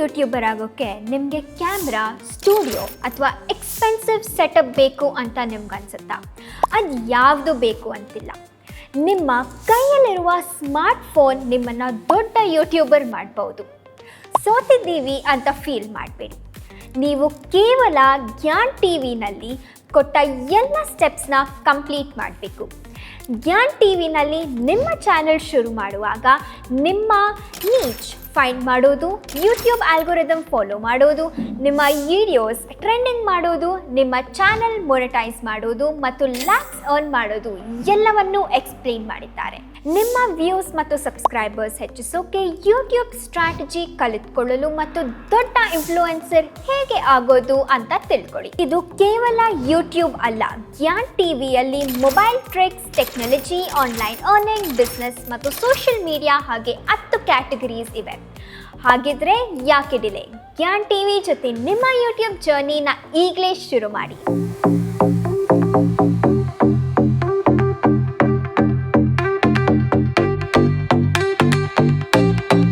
YouTuber ಆಗೋಕ್ಕೆ ನಿಮಗೆ camera, studio ಅಥವಾ ಎಕ್ಸ್ಪೆನ್ಸಿವ್ ಸೆಟಪ್ ಬೇಕು ಅಂತ ನಿಮ್ಗೆ ಅನ್ಸುತ್ತಾ? ಅದು ಯಾವುದು ಬೇಕು ಅಂತಿಲ್ಲ. ನಿಮ್ಮ ಕೈಯಲ್ಲಿರುವ ಸ್ಮಾರ್ಟ್ ಫೋನ್ ನಿಮ್ಮನ್ನು ದೊಡ್ಡ ಯೂಟ್ಯೂಬರ್ ಮಾಡ್ಬೋದು. ಸೋತಿದ್ದೀವಿ ಅಂತ ಫೀಲ್ ಮಾಡಬೇಡಿ. ನೀವು ಕೇವಲ ಗ್ಯಾನ್ ಟಿ ವಿನಲ್ಲಿ ಕೊಟ್ಟ ಎಲ್ಲ ಸ್ಟೆಪ್ಸ್ನ ಕಂಪ್ಲೀಟ್ ಮಾಡಬೇಕು. ಗ್ಯಾನ್ ಟಿ ವಿನಲ್ಲಿ ನಿಮ್ಮ ಚಾನೆಲ್ ಶುರು ಮಾಡುವಾಗ ನಿಮ್ಮ ನೀಚ್ ಫೈಂಡ್ ಮಾಡೋದು ಯೂಟ್ಯೂಬ್ ಆಲ್ಗೊರಿದಮ್ ಫಾಲೋ ಮಾಡೋದು, ನಿಮ್ಮ ವಿಡಿಯೋಸ್ ಟ್ರೆಂಡಿಂಗ್ ಮಾಡೋದು, ನಿಮ್ಮ ಚಾನೆಲ್ ಮೊನಿಟೈಸ್ ಮಾಡೋದು ಮತ್ತು ಲ್ಯಾಕ್ಸ್ ಅರ್ನ್ ಮಾಡೋದು ಎಲ್ಲವನ್ನೂ ಎಕ್ಸ್ಪ್ಲೇನ್ ಮಾಡಿದ್ದಾರೆ. ನಿಮ್ಮ ವ್ಯೂಸ್ ಮತ್ತು ಸಬ್ಸ್ಕ್ರೈಬರ್ಸ್ ಹೆಚ್ಚಿಸೋಕೆ ಯೂಟ್ಯೂಬ್ ಸ್ಟ್ರಾಟಜಿ ಕಲಿತ್ಕೊಳ್ಳಲು ಮತ್ತು ದೊಡ್ಡ ಇನ್ಫ್ಲೂಯೆನ್ಸರ್ ಹೇಗೆ ಆಗೋದು ಅಂತ ತಿಳ್ಕೊಳ್ಳಿ. ಇದು ಕೇವಲ ಯೂಟ್ಯೂಬ್ ಅಲ್ಲ ಗ್ಯಾನ್ ಟಿವಿಯಲ್ಲಿ mobile tricks technology online earning business ಮತ್ತು ಸೋಷಿಯಲ್ ಮೀಡಿಯಾ ಹಾಗೆ ಹತ್ತು ಕ್ಯಾಟಗರೀಸ್ ಇವೆ. ಹಾಗಿದ್ರೆ ಯಾಕೆ ಡಿಲೇ ಗ್ಯಾನ್ ಟಿವಿ ಜೊತೆ ನಿಮ್ಮ ಯೂಟ್ಯೂಬ್ ಜರ್ನಿನ ಈಗಲೇ ಶುರು ಮಾಡಿ.